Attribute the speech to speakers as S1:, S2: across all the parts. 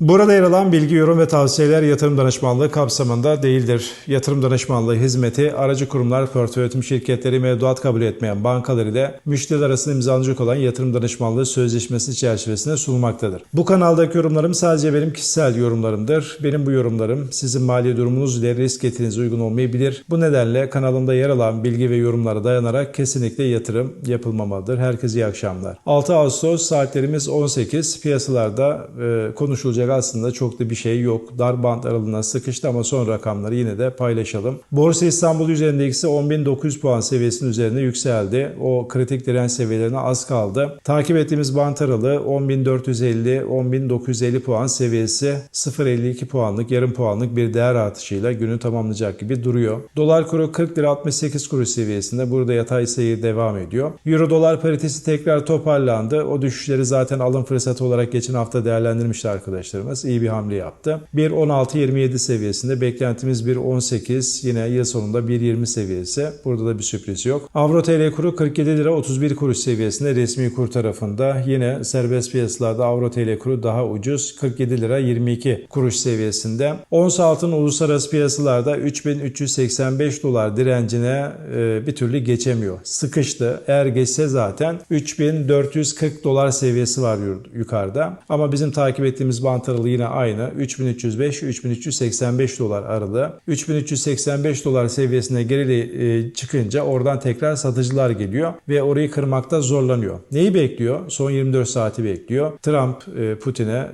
S1: Burada yer alan bilgi, yorum ve tavsiyeler yatırım danışmanlığı kapsamında değildir. Yatırım danışmanlığı hizmeti aracı kurumlar, portföy yönetim şirketleri mevduat kabul etmeyen bankalar ile müşteriler arasında imzalanacak olan yatırım danışmanlığı sözleşmesi çerçevesinde sunulmaktadır. Bu kanaldaki yorumlarım sadece benim kişisel yorumlarımdır. Benim bu yorumlarım sizin mali durumunuz ile risk getirinize uygun olmayabilir. Bu nedenle kanalımda yer alan bilgi ve yorumlara dayanarak kesinlikle yatırım yapılmamalıdır. Herkese iyi akşamlar. 6 Ağustos saatlerimiz 18. Piyasalarda e, konuşulacak aslında çok da bir şey yok. Dar band aralığına sıkıştı ama son rakamları yine de paylaşalım. Borsa İstanbul üzerindeksi 10.900 puan seviyesinin üzerinde yükseldi. O kritik direnç seviyelerine az kaldı. Takip ettiğimiz bant aralığı 10.450-10.950 puan seviyesi 0.52 puanlık yarım puanlık bir değer artışıyla günü tamamlayacak gibi duruyor. Dolar kuru 40 lira 68 kuruş seviyesinde burada yatay seyir devam ediyor. Euro dolar paritesi tekrar toparlandı. O düşüşleri zaten alım fırsatı olarak geçen hafta değerlendirmişti arkadaşlarımız. İyi bir hamle yaptı. 1.16-27 seviyesinde beklentimiz 1.18 yine yıl sonunda 1.20 seviyesi. Burada da bir sürpriz yok. Avro TL kuru 47 lira 31 kuruş seviyesinde resmi kur tarafında. Yine serbest piyasalarda Avro TL kuru daha ucuz 47 lira 22 kuruş seviyesinde. Ons altın uluslararası piyasalarda 3385 dolar direncine e, bir türlü geçemiyor. Sıkıştı. Eğer geçse zaten 3440 dolar seviyesi var yukarıda. Ama bizim takip ettiğimiz bant aralığı yine aynı. 3305-3385 dolar aralığı. 3385 dolar seviyesine geri e, çıkınca oradan tekrar satıcılar geliyor ve orayı kırmakta zorlanıyor. Neyi bekliyor? Son 24 saati bekliyor. Trump e, Putin'e e,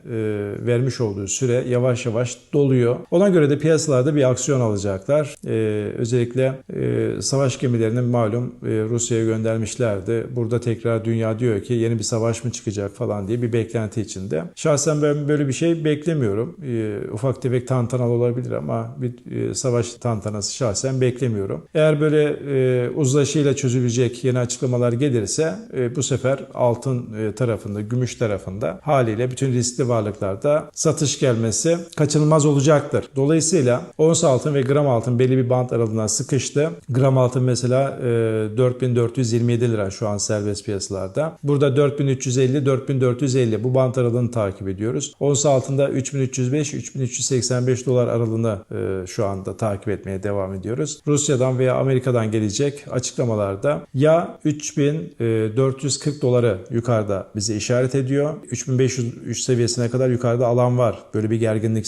S1: vermiş olduğu süre yavaş yavaş doluyor. Ona göre de piyasalarda bir aksiyon alacaklar. Özellikle savaş gemilerinin malum Rusya'ya göndermişlerdi. Burada tekrar dünya diyor ki yeni bir savaş mı çıkacak falan diye bir beklenti içinde. Şahsen ben böyle bir şey beklemiyorum. Ufak tefek tantanalı olabilir ama bir savaş tantanası şahsen beklemiyorum. Eğer böyle uzlaşıyla çözülecek yeni açıklamalar gelirse bu sefer altın tarafında, gümüş tarafında haliyle bütün riskli varlıklarda satış gelmesi kaçınılmaz olacaktır. Dolayısıyla ons altın ve gram altın belli bir bant aralığına sıkıştı. Gram altın mesela 4427 lira şu an serbest piyasalarda. Burada 4350-4450 bu bant aralığını takip ediyoruz. Ons altında 3305-3385 dolar aralığını şu anda takip etmeye devam ediyoruz. Rusya'dan veya Amerika'dan gelecek açıklamalarda ya 3440 doları yukarıda bize işaret ediyor. 3503 seviyesine kadar yukarıda alan var. Böyle bir gerginlik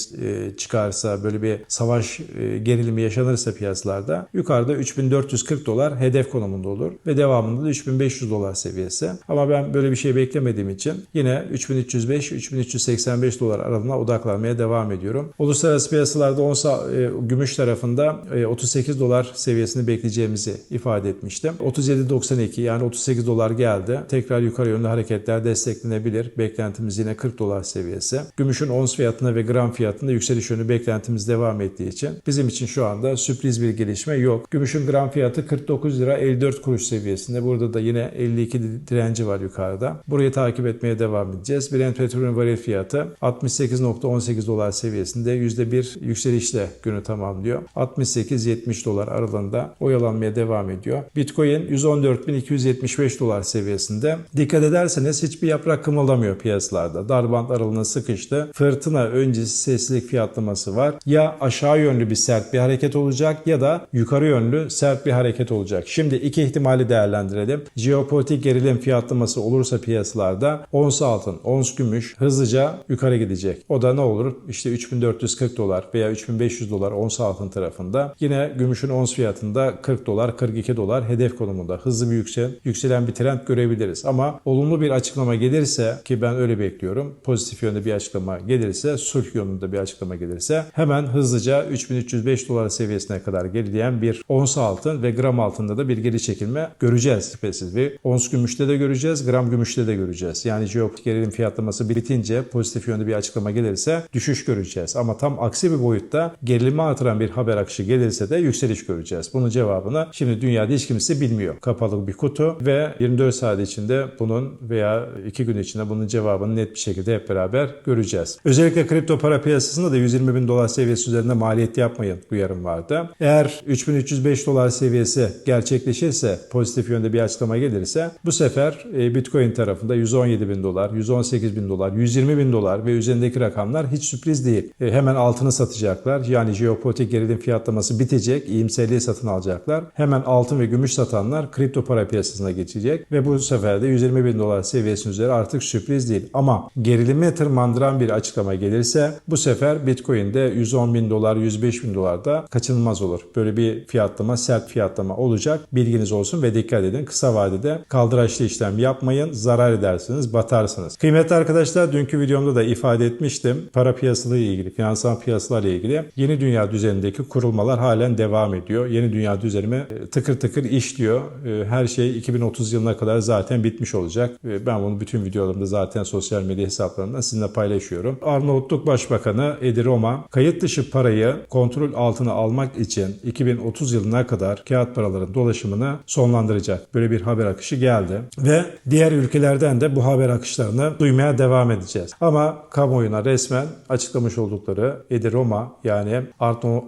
S1: çıkarsa, böyle bir savaş gerilimi yaşanırsa piyasalarda yukarıda 3440 dolar hedef konumunda olur ve devamında da 3500 dolar seviyesi. Ama ben böyle bir şey beklemediğim için yine 3305-3385 dolar aralığına odaklanmaya devam ediyorum. Uluslararası piyasalarda onsa e, gümüş tarafında e, 38 dolar seviyesini bekleyeceğimizi ifade etmiştim. 37.92 yani 38 dolar geldi. Tekrar yukarı yönlü hareketler desteklenebilir. Beklentimiz yine 40 dolar seviyesi. Gümüşün ons fiyatına ve gram fiyatında yükseliş yönü beklentimiz devam ettiği için bizim için şu anda sürpriz bir gelişme yok. Gümüşün gram fiyatı 49 lira 54 kuruş seviyesinde. Burada da yine 52 direnci var yukarıda. Burayı takip etmeye devam edeceğiz. Brent petrolün varil fiyatı 68.18 dolar seviyesinde %1 yükselişle günü tamamlıyor. 68-70 dolar aralığında oyalanmaya devam ediyor. Bitcoin 114.275 dolar seviyesinde. Dikkat ederseniz hiçbir yaprak kımıldamıyor piyasalarda. Darband aralığına sıkıştı. Fırtına öncesi seslilik fiyatlaması var. Ya aşağı yönlü bir sert bir hareket olacak ya da yukarı yönlü sert bir hareket olacak. Şimdi iki ihtimali değerlendirelim. Jeopolitik gerilim fiyatlaması olursa piyasalarda ons altın, ons gümüş hızlıca yukarı gidecek. O da ne olur? İşte 3440 dolar veya 3500 dolar ons altın tarafında. Yine gümüşün ons fiyatında 40 dolar, 42 dolar hedef konumunda. Hızlı bir yüksel, yükselen bir trend görebiliriz. Ama olumlu bir açıklama gelirse ki ben öyle bekliyorum. Pozitif yönde bir açıklama gelirse, sulh yönünde bir açıklama gelirse hemen hızlıca 3305 dolar seviyesine kadar gerileyen bir ons altın ve gram altında da bir geri çekilme göreceğiz şüphesiz. Ve ons gümüşte de göreceğiz, gram gümüşte de göreceğiz. Yani jeopolitik gerilim fiyatlaması bitince pozitif yönde bir bir açıklama gelirse düşüş göreceğiz. Ama tam aksi bir boyutta gerilimi artıran bir haber akışı gelirse de yükseliş göreceğiz. Bunun cevabını şimdi dünyada hiç kimse bilmiyor. Kapalı bir kutu ve 24 saat içinde bunun veya 2 gün içinde bunun cevabını net bir şekilde hep beraber göreceğiz. Özellikle kripto para piyasasında da 120 bin dolar seviyesi üzerinde maliyet yapmayın uyarım vardı. Eğer 3305 dolar seviyesi gerçekleşirse pozitif yönde bir açıklama gelirse bu sefer e, Bitcoin tarafında 117 bin dolar, 118 bin dolar, 120 bin dolar ve üzerindeki rakamlar hiç sürpriz değil. E, Hemen altını satacaklar. Yani jeopolitik gerilim fiyatlaması bitecek. iyimserliği satın alacaklar. Hemen altın ve gümüş satanlar kripto para piyasasına geçecek ve bu sefer de 120 bin dolar seviyesinin üzeri artık sürpriz değil. Ama gerilimi tırmandıran bir açıklama gelirse bu sefer Bitcoin'de 110 bin dolar, 105 bin dolar da kaçınılmaz olur. Böyle bir fiyatlama, sert fiyatlama olacak. Bilginiz olsun ve dikkat edin. Kısa vadede kaldıraçlı işlem yapmayın. Zarar edersiniz, batarsınız. Kıymetli arkadaşlar dünkü videomda da ifade etmiştim. Para piyasaları ile ilgili, finansal piyasalarla ilgili yeni dünya düzenindeki kurulmalar halen devam ediyor. Yeni dünya düzenimi e, tıkır tıkır işliyor. E, Her şey 2030 yılına kadar zaten bitmiş olacak. E, Ben bunu bütün videolarımda zaten sosyal medya hesaplarından sizinle paylaşıyorum. Arnavutluk Başbakanı Edi Roma kayıt dışı parayı kontrol altına almak için 2030 yılına kadar kağıt paraların dolaşımını sonlandıracak. Böyle bir haber akışı geldi. Ve diğer ülkelerden de bu haber akışlarını duymaya devam edeceğiz. Ama kamuoyuna resmen açıklamış oldukları Edi Roma yani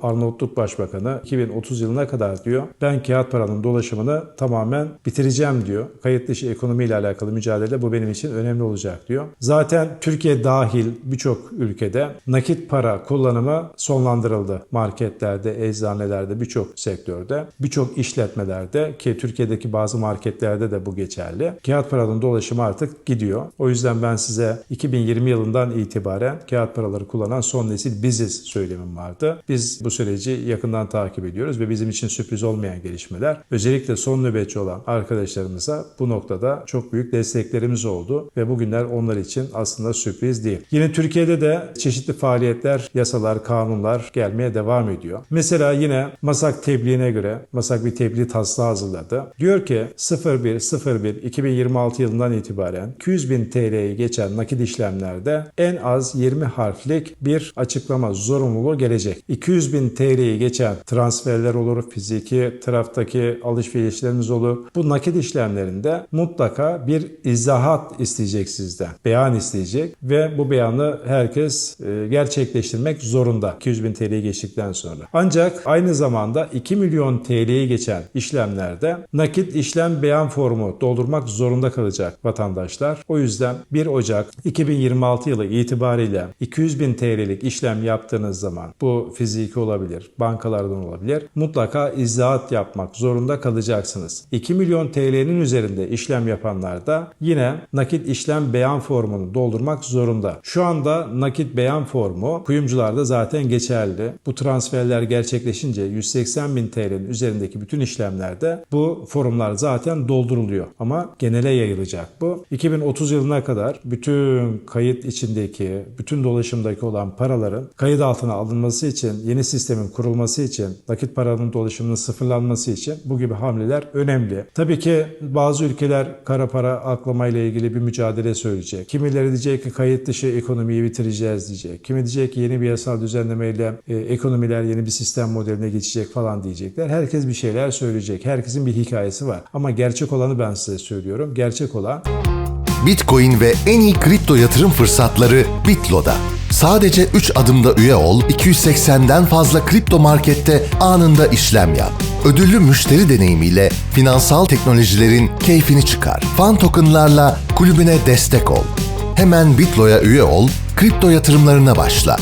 S1: Arnavutluk Başbakanı 2030 yılına kadar diyor ben kağıt paranın dolaşımını tamamen bitireceğim diyor. Kayıt dışı ekonomiyle alakalı mücadele bu benim için önemli olacak diyor. Zaten Türkiye dahil birçok ülkede nakit para kullanımı sonlandırıldı. Marketlerde, eczanelerde, birçok sektörde, birçok işletmelerde ki Türkiye'deki bazı marketlerde de bu geçerli. Kağıt paranın dolaşımı artık gidiyor. O yüzden ben size 2020 yılından itibaren kağıt paraları kullanan son nesil biziz söylemim vardı. Biz bu süreci yakından takip ediyoruz ve bizim için sürpriz olmayan gelişmeler. Özellikle son nöbetçi olan arkadaşlarımıza bu noktada çok büyük desteklerimiz oldu ve bugünler onlar için aslında sürpriz değil. Yine Türkiye'de de çeşitli faaliyetler, yasalar, kanunlar gelmeye devam ediyor. Mesela yine Masak tebliğine göre Masak bir tebliğ taslağı hazırladı. Diyor ki 01.01.2026 yılından itibaren 200 bin TL'yi geçen nakit işlemlerde en az 20 harflik bir açıklama zorunluluğu gelecek. 200 bin TL'yi geçen transferler olur, fiziki taraftaki alışverişleriniz olur. Bu nakit işlemlerinde mutlaka bir izahat isteyecek sizden. Beyan isteyecek ve bu beyanı herkes e, gerçekleştirmek zorunda 200 bin TL'yi geçtikten sonra. Ancak aynı zamanda 2 milyon TL'yi geçen işlemlerde nakit işlem beyan formu doldurmak zorunda kalacak vatandaşlar. O yüzden 1 Ocak 2026 yılı itibariyle 200 bin TL'lik işlem yaptığınız zaman bu fiziki olabilir, bankalardan olabilir. Mutlaka izahat yapmak zorunda kalacaksınız. 2 milyon TL'nin üzerinde işlem yapanlar da yine nakit işlem beyan formunu doldurmak zorunda. Şu anda nakit beyan formu kuyumcularda zaten geçerli. Bu transferler gerçekleşince 180 bin TL'nin üzerindeki bütün işlemlerde bu forumlar zaten dolduruluyor. Ama genele yayılacak bu. 2030 yılına kadar bütün kayıt içindeki, bütün dolaşımdaki olan paraların kayıt altına alınması için, yeni sistemin kurulması için, nakit paranın dolaşımının sıfırlanması için bu gibi hamleler önemli. Tabii ki bazı ülkeler kara para aklamayla ilgili bir mücadele söyleyecek. Kimileri diyecek ki kayıt dışı ekonomiyi bitireceğiz diyecek. Kimi diyecek ki yeni bir yasal düzenlemeyle e, ekonomiler yeni bir sistem modeline geçecek falan diyecekler. Herkes bir şeyler söyleyecek. Herkesin bir hikayesi var. Ama gerçek olanı ben size söylüyorum. Gerçek olan
S2: Bitcoin ve en iyi kripto yatırım fırsatları Bitlo'da. Sadece 3 adımda üye ol, 280'den fazla kripto markette anında işlem yap. Ödüllü müşteri deneyimiyle finansal teknolojilerin keyfini çıkar. Fan tokenlarla kulübüne destek ol. Hemen Bitlo'ya üye ol, kripto yatırımlarına başla.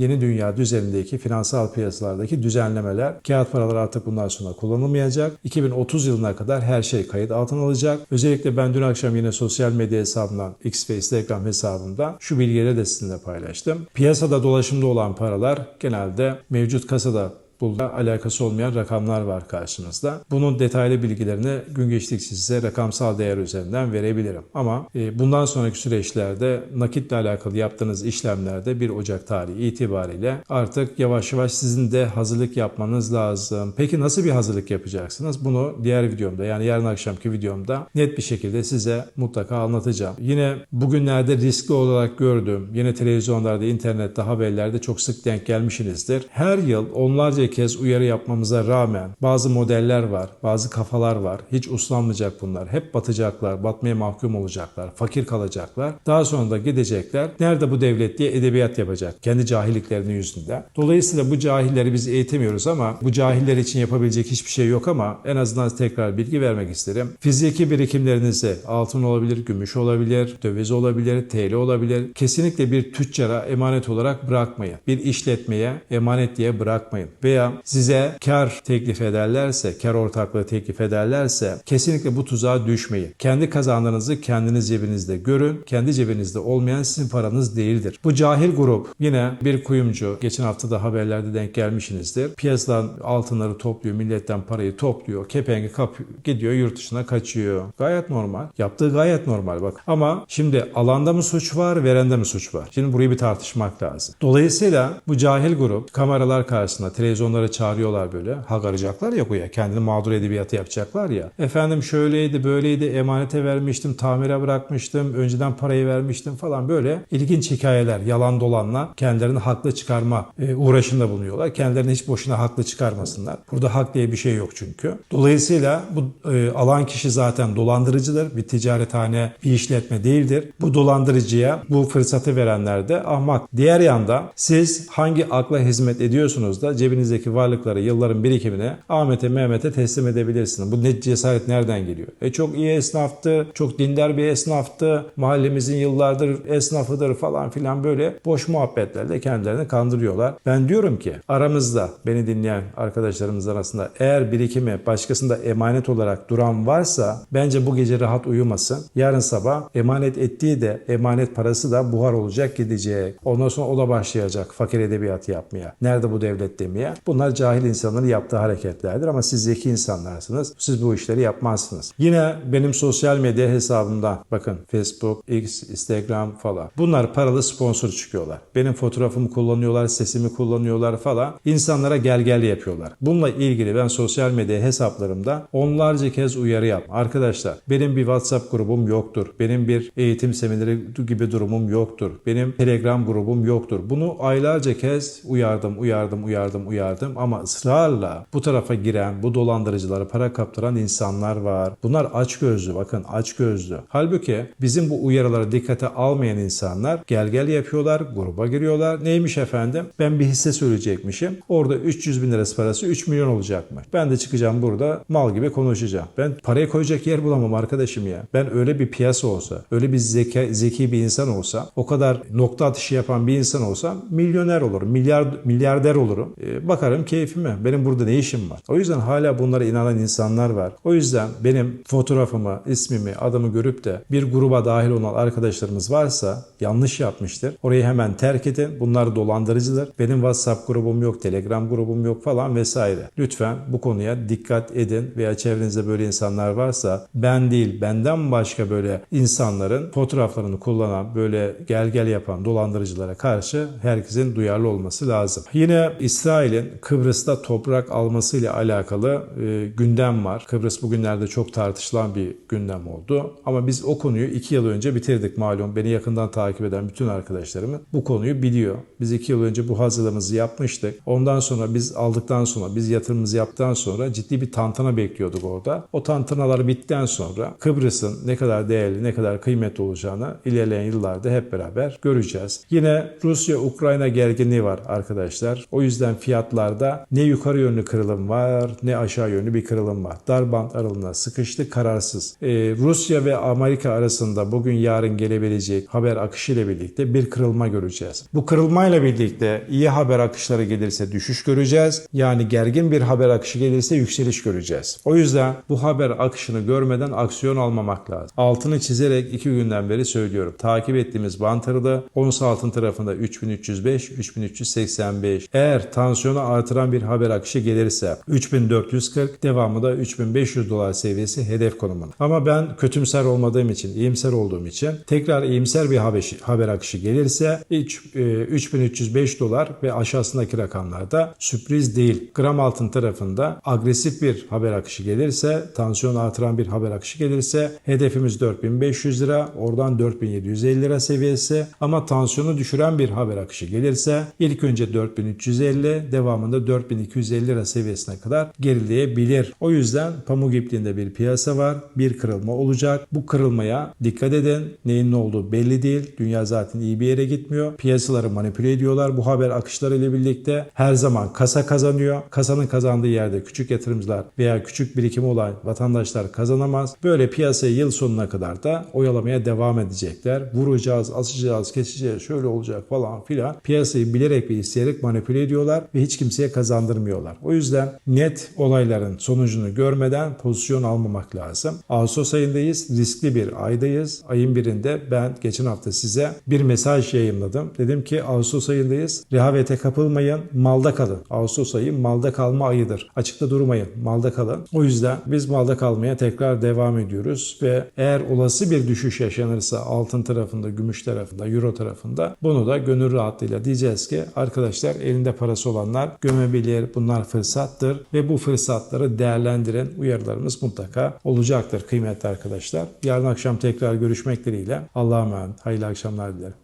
S1: Yeni dünya düzenindeki finansal piyasalardaki düzenlemeler. Kağıt paralar artık bundan sonra kullanılmayacak. 2030 yılına kadar her şey kayıt altına alacak. Özellikle ben dün akşam yine sosyal medya hesabımdan, X ve Instagram hesabımda şu bilgileri de sizinle paylaştım. Piyasada dolaşımda olan paralar genelde mevcut kasada Bununla alakası olmayan rakamlar var karşınızda. Bunun detaylı bilgilerini gün geçtikçe size rakamsal değer üzerinden verebilirim. Ama e, bundan sonraki süreçlerde nakitle alakalı yaptığınız işlemlerde 1 Ocak tarihi itibariyle artık yavaş yavaş sizin de hazırlık yapmanız lazım. Peki nasıl bir hazırlık yapacaksınız? Bunu diğer videomda yani yarın akşamki videomda net bir şekilde size mutlaka anlatacağım. Yine bugünlerde riskli olarak gördüğüm, yine televizyonlarda, internette, haberlerde çok sık denk gelmişsinizdir. Her yıl onlarca kez uyarı yapmamıza rağmen bazı modeller var, bazı kafalar var. Hiç uslanmayacak bunlar. Hep batacaklar, batmaya mahkum olacaklar, fakir kalacaklar. Daha sonra da gidecekler. Nerede bu devlet diye edebiyat yapacak. Kendi cahilliklerinin yüzünden. Dolayısıyla bu cahilleri biz eğitemiyoruz ama bu cahiller için yapabilecek hiçbir şey yok ama en azından tekrar bilgi vermek isterim. Fiziki birikimlerinizi altın olabilir, gümüş olabilir, döviz olabilir, TL olabilir. Kesinlikle bir tüccara emanet olarak bırakmayın. Bir işletmeye emanet diye bırakmayın. Veya size kar teklif ederlerse, kar ortaklığı teklif ederlerse kesinlikle bu tuzağa düşmeyin. Kendi kazandığınızı kendiniz cebinizde görün. Kendi cebinizde olmayan sizin paranız değildir. Bu cahil grup yine bir kuyumcu. Geçen hafta da haberlerde denk gelmişsinizdir. Piyasadan altınları topluyor, milletten parayı topluyor, kepengi kapıyor, gidiyor yurt dışına kaçıyor. Gayet normal. Yaptığı gayet normal bak. Ama şimdi alanda mı suç var, verende mi suç var? Şimdi burayı bir tartışmak lazım. Dolayısıyla bu cahil grup kameralar karşısında televizyonlara çağırıyorlar böyle. Hak arayacaklar ya ya kendini mağdur edebiyatı yapacaklar ya. Efendim şöyleydi böyleydi emanete vermiştim tamire bırakmıştım önceden parayı vermiştim falan böyle ilginç hikayeler yalan dolanla kendilerini haklı çıkarma e, uğraşında bulunuyorlar. Kendilerini hiç boşuna haklı çıkarmasınlar. Burada hak diye bir şey yok çünkü. Dolayısıyla bu e, alan kişi zaten dolandırıcıdır. Bir ticarethane, bir işletme değildir. Bu dolandırıcıya bu fırsatı verenler de ahmak. Diğer yanda siz hangi akla hizmet ediyorsunuz da cebinizdeki varlıkları, yılların birikimini Ahmet'e, Mehmet'e teslim edebilirsiniz. Bu net cesaret nereden geliyor? E çok iyi esnaftı, çok dindar bir esnaftı, mahallemizin yıllardır esnafıdır falan filan böyle boş muhabbetlerle kendilerini kandırıyorlar. Ben diyorum ki aramızda beni dinleyen arkadaşlarımız arasında eğer birikimi başkasında emanet olarak duran varsa bence bu gece rahat uyumasın. Yarın sabah emanet ettiği de emanet parası da buhar olacak gidecek. Ondan sonra o da başlayacak fakir edebiyatı yapmaya. Nerede bu devlet demeye. Bunlar cahil insanların yaptığı hareketlerdir ama siz zeki insanlarsınız. Siz bu işleri yapmazsınız. Yine benim sosyal medya hesabımda bakın Facebook, X, Instagram falan. Bunlar paralı sponsor çıkıyorlar. Benim fotoğrafımı kullanıyorlar, sesimi kullanıyorlar falan. İnsanlara gel gel yapıyorlar. Bununla ilgili ben sosyal medya hesaplarımda onlarca kez uyarı yap. Arkadaşlar benim bir WhatsApp grubum yoktur. Benim bir eğitim semineri gibi durumum yoktur. Benim Telegram grubum yoktur. Bunu aylarca kez uyardım, uyardım, uyardım, uyardım ama ısrarla bu tarafa giren, bu dolandırıcılara para kaptıran insanlar var. Bunlar aç gözlü bakın aç gözlü. Halbuki bizim bu uyarılara dikkate almayan insanlar gel gel yapıyorlar, gruba giriyorlar. Neymiş efendim? Ben bir hisse söyleyecekmişim. Orada 300 bin lirası parası 3 milyon olacakmış. Ben de çıkacağım burada mal gibi konuşacağım. Ben parayı koyacak yer bulamam arkadaşım ya. Ben öyle bir piyasa olsa, öyle bir zeka, zeki bir insan olsa, o kadar nokta atışı yapan bir insan olsa milyoner olurum, milyar, milyarder olurum. Ee, bakarım keyfime. Benim burada ne işim var? O yüzden hala bunlara inanan insanlar var. O yüzden benim fotoğrafımı, ismimi, adımı görüp de bir gruba dahil olan arkadaşlarımız varsa yanlış yapmıştır. Orayı hemen terk edin. Bunlar dolandırıcıdır. Benim WhatsApp grubum yok, Telegram grubum yok falan vesaire. Lütfen bu konuya dikkat edin veya çevrenizde böyle insanlar varsa ben değil benden başka böyle insanların fotoğraflarını kullanan böyle gel gel yapan dolandırıcılara karşı herkesin duyarlı olması lazım. Yine İsrail'in Kıbrıs'ta toprak almasıyla alakalı e, gündem var. Kıbrıs bugünlerde çok tartışılan bir gündem oldu. Ama biz o konuyu iki yıl önce bitirdik malum. Beni yakından takip eden bütün arkadaşlarımı bu konuyu biliyor. Biz iki yıl önce bu hazırlığımızı yapmıştık. Ondan sonra biz aldıktan sonra, biz yatırımımızı yaptıktan sonra ciddi bir tantana bekliyorduk orada. O tantanalar bittikten sonra Kıbrıs'ın ne kadar değerli, ne kadar kıymetli olacağını ilerleyen yıllarda hep beraber göreceğiz. Yine Rusya-Ukrayna gerginliği var arkadaşlar. O yüzden fiyatlarda ne yukarı yönlü kırılım var ne aşağı yönlü bir kırılım var. Dar bant aralığına sıkıştı, kararsız. Ee, Rusya ve Amerika arasında bugün yarın gelebilecek haber akışı ile birlikte bir kırılma göreceğiz. Bu kırılmayla birlikte iyi haber akışları gelirse düşüş göreceğiz. Yani gergin bir haber akışı gelirse yükseliş göreceğiz. O yüzden bu haber akışını görmeden aksiyon almamak lazım. Altını çizerek iki günden beri söylüyorum. Takip ettiğimiz bant aralığı ons altın tarafında 3305, 3385. Eğer tansiyonu artıran bir haber akışı gelirse 3440 devamı da 3500 dolar seviyesi hedef konumun. Ama ben kötümser olmadığım için, iyimser olduğum için tekrar iyimser bir haber, haber akışı gelirse üç- e, 3305 dolar ve aşağısındaki rakamlarda sürpriz değil. Gram altın tarafında agresif bir haber akışı gelirse, tansiyon artıran bir haber akışı gelirse hedefimiz 4500 lira, oradan 4750 lira seviyesi ama tansiyonu düşüren bir haber akışı gelirse ilk önce 4350, devamında 4250 lira seviyesine kadar gerileyebilir. O yüzden pamuk ipliğinde bir piyasa var. Bir kırılma olacak. Bu kırılmaya dikkat edin. Neyin ne olduğu belli değil. Dünya zaten iyi bir yere gitmiyor. Piyasaları manipüle ediyorlar. Bu haber akışları ile birlikte her zaman kasa kazanıyor. Kasanın kazandığı yerde küçük yatırımcılar veya küçük birikimi olan vatandaşlar kazanamaz. Böyle piyasayı yıl sonuna kadar da oyalamaya devam edecekler. Vuracağız, asacağız, keseceğiz, şöyle olacak falan filan. Piyasayı bilerek ve isteyerek manipüle ediyorlar ve hiç kimseye kazandırmıyorlar. O yüzden net olayların sonucunu görmeden pozisyon almamak lazım. Ağustos ayındayız. Riskli bir aydayız. Ayın birinde ben geçen hafta size bir mesaj yayınladım. Dedim ki Ağustos ayındayız. Rehavete kapılmayın. Malda kalın. Ağustos ayı malda kalma ayıdır. Açıkta durmayın. Malda kalın. O yüzden biz malda kalmaya tekrar devam ediyoruz ve eğer olası bir düşüş yaşanırsa altın tarafında, gümüş tarafında, euro tarafında bunu da gönül rahatlığıyla diyeceğiz ki arkadaşlar elinde parası olanlar gömebilir. Bunlar fırsattır ve bu fırsatları değerlendirin. Uyarılarımız mutlaka olacaktır kıymetli arkadaşlar. Yarın akşam tekrar görüşmek dileğiyle. Allah'a emanet. Hayırlı akşamlar dilerim.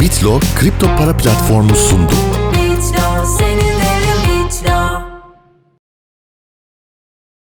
S2: Bitlo kripto para platformu sundu.
S3: Bitlo